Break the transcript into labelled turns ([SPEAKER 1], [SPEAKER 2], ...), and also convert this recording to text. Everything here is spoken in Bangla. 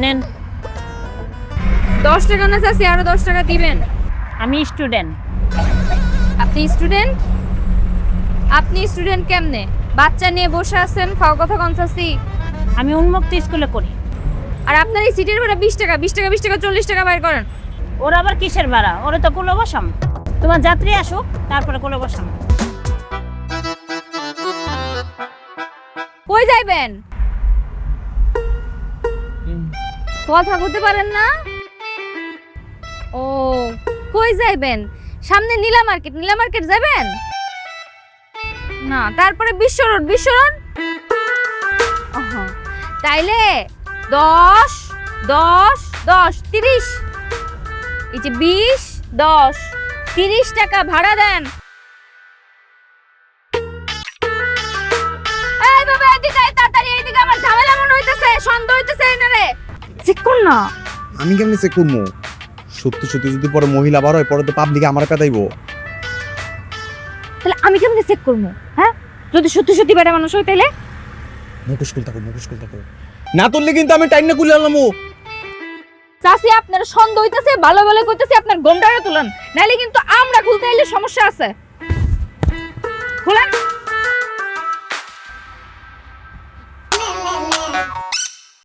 [SPEAKER 1] নেন।
[SPEAKER 2] দশ টাকা না চাচ্ছি আরও দশ টাকা দিবেন।
[SPEAKER 1] আমি স্টুডেন্ট।
[SPEAKER 2] আপনি স্টুডেন্ট? আপনি স্টুডেন্ট কেমনে? বাচ্চা নিয়ে বসে আছেন ফাও কথা কনসাসি
[SPEAKER 1] আমি উন্মুক্ত স্কুলে করি
[SPEAKER 2] আর আপনার এই সিটের ভাড়া বিশ টাকা বিশ টাকা বিশ টাকা চল্লিশ টাকা বাইর করেন।
[SPEAKER 1] ওরা আবার কিসের ভাড়া? ওরা তো কোলে বসাম তোমার যাত্রী আসুক তারপরে কোলে বসাম
[SPEAKER 2] কই যাইবেন? কথা বলতে পারেন না? ও, কই যাইবেন? সামনে নীলা মার্কেট নীলা মার্কেট যাবেন না, তারপরে বিশ্ব রোড বিশ্ব রোড? তাইলে দশ দশ দশ, তিরিশ। এই যে বিশ, দশ, তিরিশ টাকা ভাড়া দেন। চেক কর না?
[SPEAKER 3] আমি কেমনি চেক করব? সত্যি সত্যি যদি পরে মহিলা বার হয় পরে তো পাবলিকে আমার পেতাইবো
[SPEAKER 2] তাহলে আমি কেমনে চেক করব? হ্যাঁ? যদি সত্যি সত্যি মানুষ হয় তাইলে?
[SPEAKER 3] মুখোশ খুল থাকো মুখোশ খুল থাকো। না তুললে কিন্তু আমি টাইম না কুলে আনলাম
[SPEAKER 2] চাষি আপনার সন্দেহ হইতেছে ভালো ভালো কইতেছে আপনার গন্ডারে তুলেন। নাইলে কিন্তু আমরা খুলতে সমস্যা আছে। খুলেন।